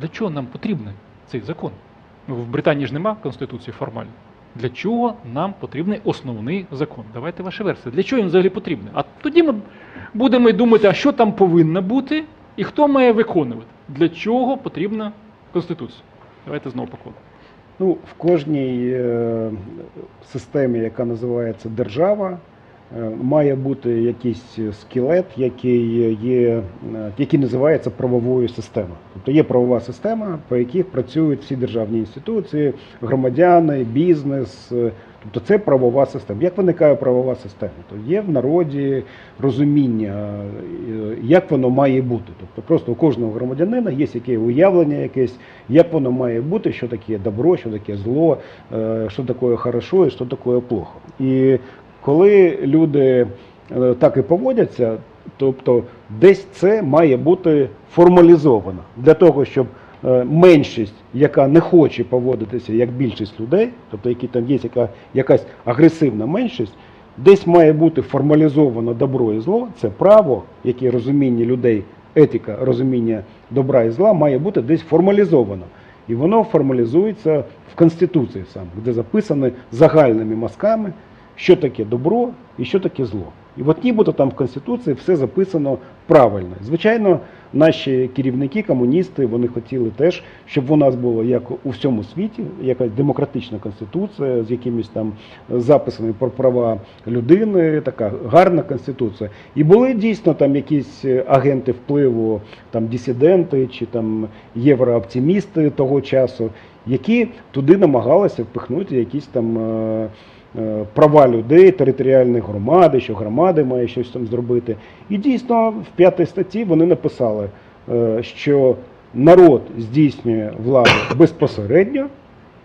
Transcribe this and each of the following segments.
Для чого нам потрібен цей закон? Ну, В Британії ж нема конституції формально. Для чого нам потрібний основний закон? Давайте ваші версії. Для чого він взагалі потрібен? А тоді ми будемо думати, а що там повинно бути і хто має виконувати. Для чого потрібна конституція? Давайте знову по. Ну, в кожній е, системі, яка називається держава, має бути якийсь скелет, який є, е, який називається правовою системою. Тобто є правова система, по яких працюють всі державні інституції, громадяни, бізнес. е, Тобто це правова система. Як виникає правова система? То є в народі розуміння, е, як воно має бути. Тобто просто у кожного громадянина є яке уявлення якесь, як воно має бути, що таке добро, що таке зло, е, що таке хорошо і що таке плохо. І коли люди е, так і поводяться, тобто десь це має бути формалізовано для того, щоб е, меншість, яка не хоче поводитися як більшість людей, тобто які там є яка, якась агресивна меншість, десь має бути формалізовано добро і зло, це право, яке розуміння людей, етика, розуміння добра і зла має бути десь формалізовано. І воно формалізується в Конституції саме, де записано загальними мазками, що таке добро і що таке зло. І от нібито там в Конституції все записано правильно. Звичайно, наші керівники, комуністи, вони хотіли теж, щоб у нас було як у всьому світі, якась демократична конституція з якимись там записами про права людини, така гарна конституція. І були дійсно там якісь агенти впливу, там дисиденти чи там єврооптимісти того часу, які туди намагалися впихнути якісь там. Е, Права людей, територіальної громади, що громади має щось там зробити. І дійсно в п'ятій статті вони написали, е, що народ здійснює владу безпосередньо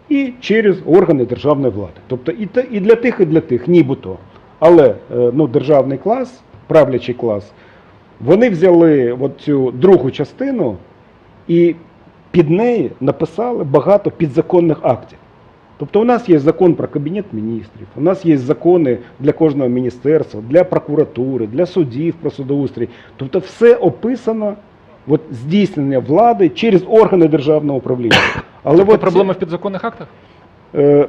і через органи державної влади. Тобто і, для тих, і для тих, нібито. Але е, ну, державний клас, правлячий клас, вони взяли цю другу частину і під неї написали багато підзаконних актів. Тобто у нас є закон про кабінет міністрів, у нас є закони для кожного міністерства, для прокуратури, для судів про судоустрій. Тобто все описано от, здійснення влади через органи державного управління. Але Тобто от проблема в підзаконних актах? Е,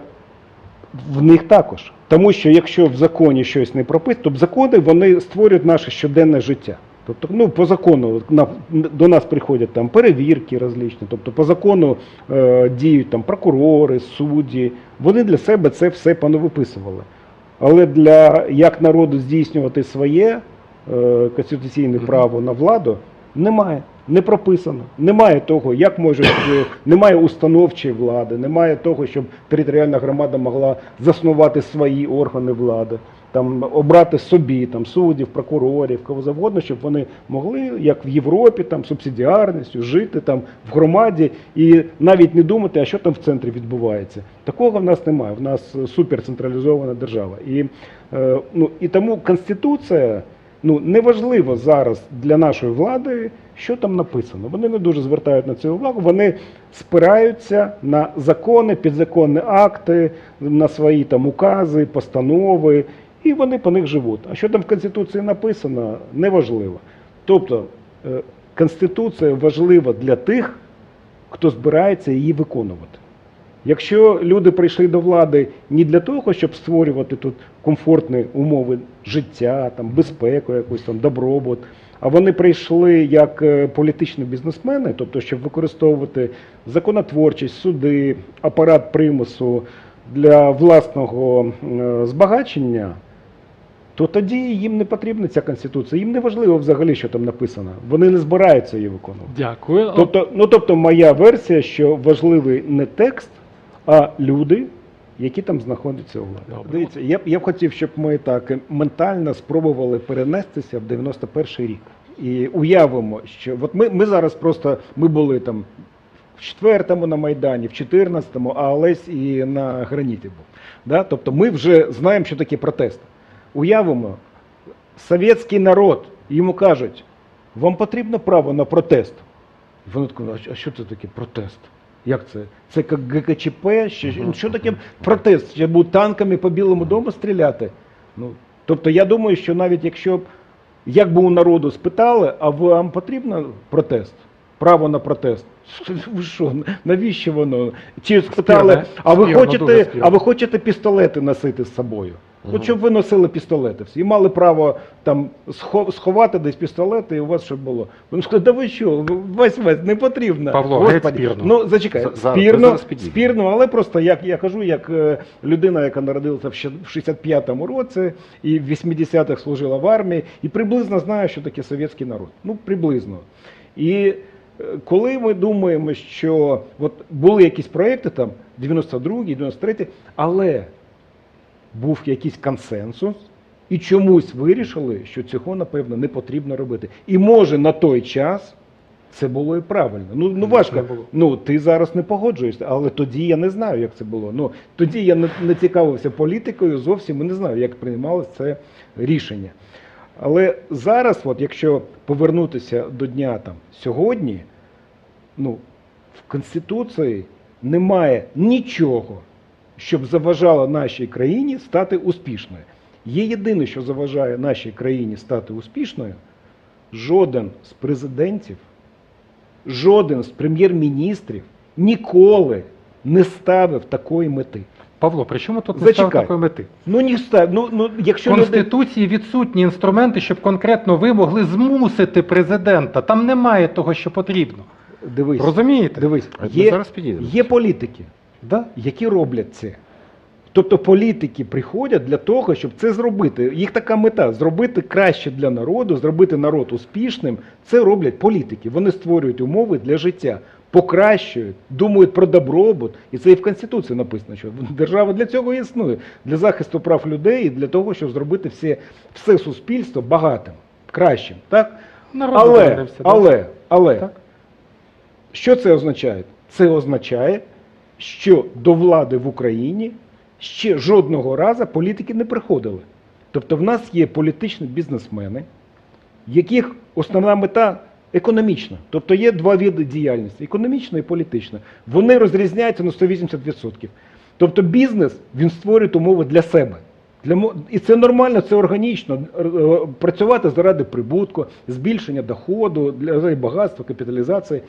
в них також. Тому що якщо в законі щось не прописано, то закони вони створюють наше щоденне життя. Тобто, ну, по закону на, до нас приходять там перевірки различні, тобто по закону е, діють там прокурори, судді. Вони для себе це все понавиписували. Але для як народу здійснювати своє е, конституційне право на владу, немає. Не прописано. Немає того, як можуть, е, немає установчої влади, немає того, щоб територіальна громада могла заснувати свої органи влади, там обрати собі там суддів, прокурорів, кого завгодно, щоб вони могли, як в Європі, там субсидіарністю жити там в громаді і навіть не думати, а що там в центрі відбувається. Такого в нас немає. В нас е, суперцентралізована держава. І, е, ну, і тому конституція. Ну, неважливо зараз для нашої влади, що там написано. Вони не дуже звертають на це увагу. Вони спираються на закони, підзаконні акти, на свої там укази, постанови, і вони по них живуть. А що там в Конституції написано, неважливо. Тобто е, Конституція важлива для тих, хто збирається її виконувати. Якщо люди прийшли до влади не для того, щоб створювати тут комфортні умови життя, там, безпеку, якусь там добробут, а вони прийшли як е, політичні бізнесмени, тобто щоб використовувати законотворчість, суди, апарат примусу для власного е, збагачення, то тоді їм не потрібна ця конституція. Їм не важливо взагалі, що там написано. Вони не збираються її виконувати. Дякую. Тобто, ну тобто, моя версія, що важливий не текст, а люди, які там знаходяться у владі. Дивіться, я б я б хотів, щоб ми так ментально спробували перенестися в 91-й рік. І уявимо, що от ми, ми зараз просто ми були там в 4-му на Майдані, в 14-му, а Олесь і на граніті був. Да? Тобто ми вже знаємо, що таке протест. Уявимо, совєтський народ, йому кажуть, вам потрібно право на протест. Вони такі, а що це таке протест? Як це? Це як ГКЧП? Що, що таке протест? Ще будуть танками по Білому дому стріляти? Ну, тобто я думаю, що навіть якщо б як би у народу спитали, а вам потрібен протест? право на протест. Ви що, навіщо воно? Чи спитали, а ви спірно, хочете, а ви хочете пістолети носити з собою? От щоб ви носили пістолети всі, і мали право там сховати десь пістолети, і у вас щоб було. Вони сказали, да ви що, весь весь не потрібно. Павло, геть спірно. Ну зачекай, спірно, спірно, але просто як я кажу, як е, людина, яка народилася в ще- 65-му році і в 80-х служила в армії, і приблизно знаю, що таке совєтський народ. Ну, приблизно. І е, коли ми думаємо, що от були якісь проекти там 92-й, 93-й, але був якийсь консенсус, і чомусь вирішили, що цього, напевно, не потрібно робити. І може на той час це було і правильно. Ну, ну важко. Ну, ти зараз не погоджуєшся, але тоді я не знаю, як це було. Ну, тоді я не, не цікавився політикою зовсім і не знаю, як приймалось це рішення. Але зараз, от, якщо повернутися до дня там, сьогодні, ну, в Конституції немає нічого, щоб заважало нашій країні стати успішною. Є єдине, що заважає нашій країні стати успішною, жоден з президентів, жоден з прем'єр-міністрів ніколи не ставив такої мети. Павло, при чому тут не став такої мети? Ну ні став. Ну, ну якщо люди... Конституції відсутні інструменти, щоб конкретно ви могли змусити президента. Там немає того, що потрібно. дивись, Розумієте? дивись, є, зараз підійдемо. є політики, Да? які роблять це. Тобто політики приходять для того, щоб це зробити. Їх така мета зробити краще для народу, зробити народ успішним. Це роблять політики. Вони створюють умови для життя, покращують, думають про добробут. І це і в Конституції написано, що держава для цього і існує, для захисту прав людей і для того, щоб зробити все, все суспільство багатим, кращим. Так? Народ Але, да? але, але, Так. що це означає? Це означає, що до влади в Україні ще жодного разу політики не приходили. Тобто в нас є політичні бізнесмени, яких основна мета економічна. Тобто є два види діяльності економічна і політична. Вони розрізняються на 180%. Тобто бізнес він створює умови для себе. Для, і це нормально, це органічно. Е, Працювати заради прибутку, збільшення доходу, для багатства, капіталізації.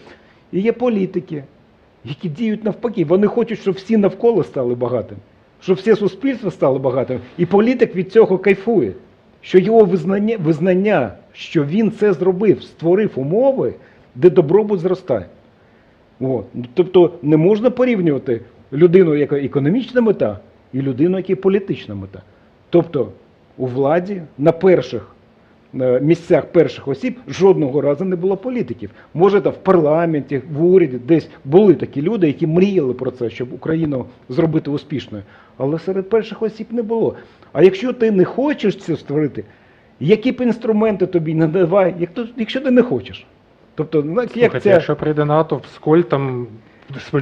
І є політики, які діють навпаки. Вони хочуть, щоб всі навколо стали багатими, щоб все суспільство стало багатим. І політик від цього кайфує, що його визнання, визнання, що він це зробив, створив умови, де добробут зростає. От. Тобто не можна порівнювати людину, яка економічна мета, і людину, яка політична мета. Тобто у владі на перших місцях перших осіб жодного разу не було політиків. Може, там в парламенті, в уряді десь були такі люди, які мріяли про це, щоб Україну зробити успішною. Але серед перших осіб не було. А якщо ти не хочеш це створити, які б інструменти тобі не давай, як то- якщо ти не хочеш. Тобто, ну, як Слухайте, ця... якщо прийде НАТО, Сколь там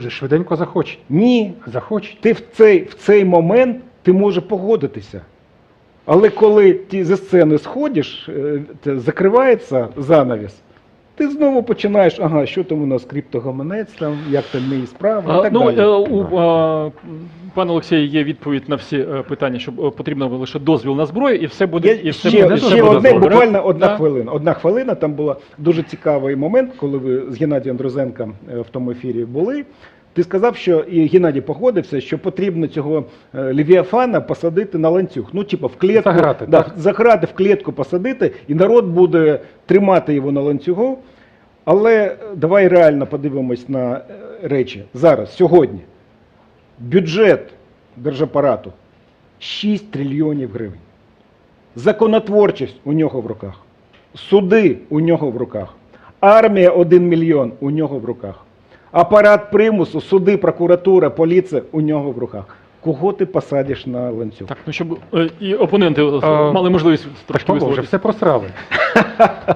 швиденько захоче. Ні, Захоче. ти в цей, в цей момент ти можеш погодитися. Але коли ти зі сцени сходиш, е, закривається занавіс, ти знову починаєш, ага, що там у нас криптогаманець, там, як там мої справи і так ну, далі. е, у а, пана Олексія є відповідь на всі е, питання, що потрібно лише дозвіл на зброю, і все буде. Є і все ще, буде, ще буде одне, добре. буквально одна Да. хвилина. Одна хвилина. Там був дуже цікавий момент, коли ви з Геннадієм Друзенком е, в тому ефірі були. Ти сказав, що і Геннадій погодився, що потрібно цього е, Левіафана посадити на ланцюг. Ну, типу, в клітку, Заграти, да, заграти в клітку посадити, і народ буде тримати його на ланцюгу. Але е, давай реально подивимось на е, речі зараз, сьогодні. Бюджет держапарату 6 трильйонів гривень. Законотворчість у нього в руках, суди у нього в руках, армія 1 мільйон у нього в руках, апарат примусу, суди, прокуратура, поліція у нього в руках. Кого ти посадиш на ланцюг? Так, ну щоб е, і опоненти е, мали можливість Так, трошки Павло, вже висловитися. все просрали.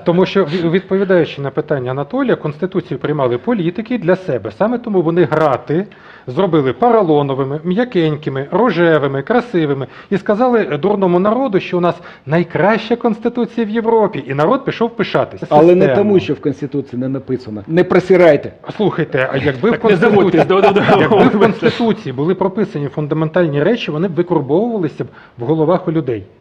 Тому що ві- відповідаючи на питання Анатолія, Конституцію приймали політики для себе. Саме тому вони грати зробили паралоновими, м'якенькими, рожевими, красивими і сказали дурному народу, що у нас найкраща конституція в Європі, і народ пішов пишатися. Але не тому, що в Конституції не написано. Не просирайте. Слухайте, а якби в Конституції, якби в Конституції були прописані фундаментальні речі, вони б викорбовувалися б в головах у людей.